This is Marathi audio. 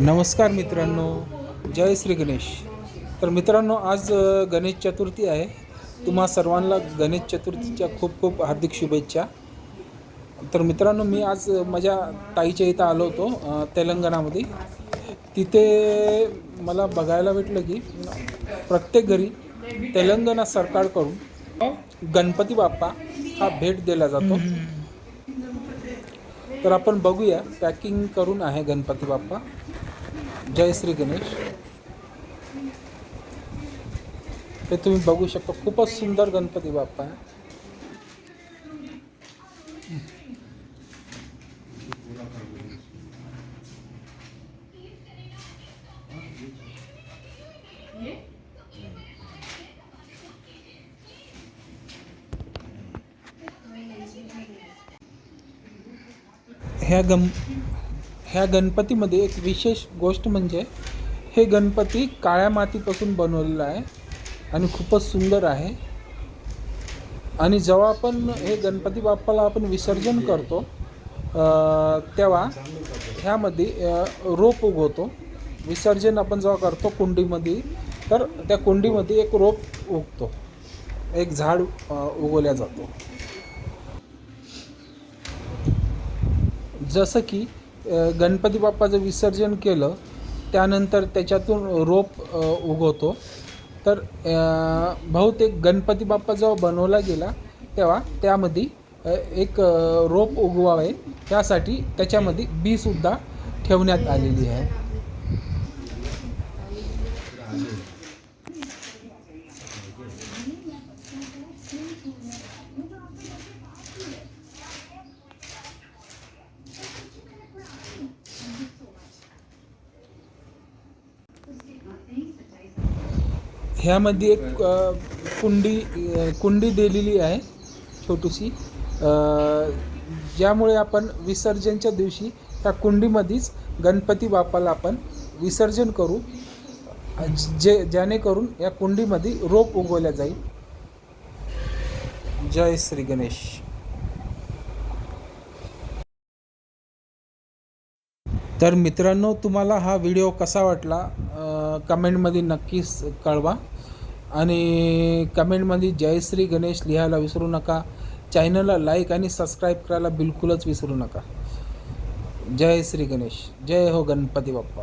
नमस्कार मित्रांनो जय श्री गणेश. तर मित्रांनो आज गणेश चतुर्थी आहे. तुम्हा सर्वांना गणेश चतुर्थीच्या खूप खूप हार्दिक शुभेच्छा. तर मित्रांनो मी आज माझ्या ताईच्या इथं आलो होतो तेलंगणामध्ये. तिथे मला बघायला भेटलं की प्रत्येक घरी तेलंगणा सरकारकडून गणपती बाप्पा हा भेट दिला जातो. तर आपण बघूया पॅकिंग करून आहे गणपती बाप्पा. जय श्री गणेश। हे तुम्ही बघू शकता खूपच सुंदर गणपती बाप्पा आहे. ह्या गण ह्या गणपतीमध्ये एक विशेष गोष्ट म्हणजे हे गणपती काळ्या मातीपासून बनवलेलं आहे आणि खूपच सुंदर आहे. आणि जेव्हा आपण हे गणपती बाप्पाला आपण विसर्जन करतो तेव्हा ह्यामध्ये रोप उगवतो. विसर्जन आपण जेव्हा करतो कुंडीमध्ये तर त्या कुंडीमध्ये एक रोप उगतो. एक झाड उगवल्या जातो. जसं की गणपती बाप्पाचं विसर्जन केलं त्यानंतर त्याच्यातून रोप उगवतो. तर बहुतेक गणपती बाप्पा जेव्हा बनवला गेला तेव्हा त्यामध्ये एक रोप उगवावे त्यासाठी त्याच्यामध्ये बीसुद्धा ठेवण्यात आलेली आहे. ह्यामध्ये एक अ, कुंडी अ, कुंडी दिलेली आहे छोटीशी. अ, ज्यामुळे आपण विसर्जनच्या दिवशी त्या कुंडीमध्येच गणपती बाप्पाला आपण विसर्जन करू. जे जेणेकरून या कुंडीमध्ये रोप उगवल्या जाईल. जय श्री गणेश. तर मित्रांनो तुम्हाला हा व्हिडिओ कसा वाटला? अ, कमेंटमध्ये नक्कीच कळवा. आणि कमेंटमध्ये जय श्री गणेश लिहायला विसरू नका. चॅनलला लाईक आणि सबस्क्राईब करायला बिलकुलच विसरू नका. जय श्री गणेश. जय हो गणपती बाप्पा.